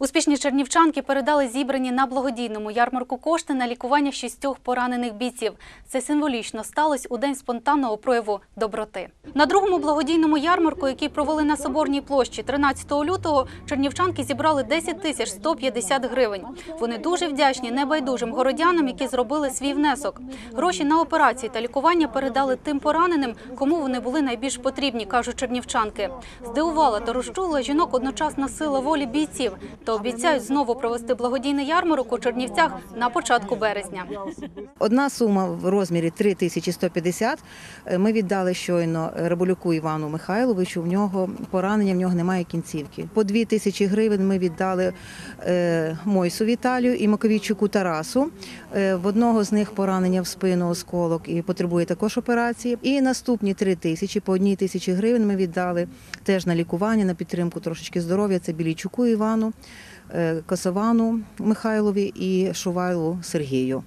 Успішні чернівчанки передали зібрані на благодійному ярмарку кошти на лікування шістьох поранених бійців. Це символічно сталося у день спонтанного прояву доброти. На другому благодійному ярмарку, який провели на Соборній площі 13 лютого, чернівчанки зібрали 10 тисяч 150 гривень. Вони дуже вдячні небайдужим городянам, які зробили свій внесок. Гроші на операції та лікування передали тим пораненим, кому вони були найбільш потрібні, кажуть чернівчанки. Здивувала та розчула жінок одночасна сила волі бійців та обіцяють знову провести благодійний ярмарок у Чернівцях на початку березня. Одна сума в розмірі 3150 е, ми віддали щойно Риболюку Івану Михайловичу. В нього поранення, в нього немає кінцівки. По 2 тисячі гривень ми віддали е, Мойсу Віталію і Маковійчуку Тарасу. Е, В одного з них поранення в спину осколок і потребує також операції. І наступні 3 тисячі по одній тисячі гривень ми віддали теж на лікування, на підтримку трошечки здоров'я. Це Білійчуку Івану, Косовану Михайлові і Шувайлу Сергію.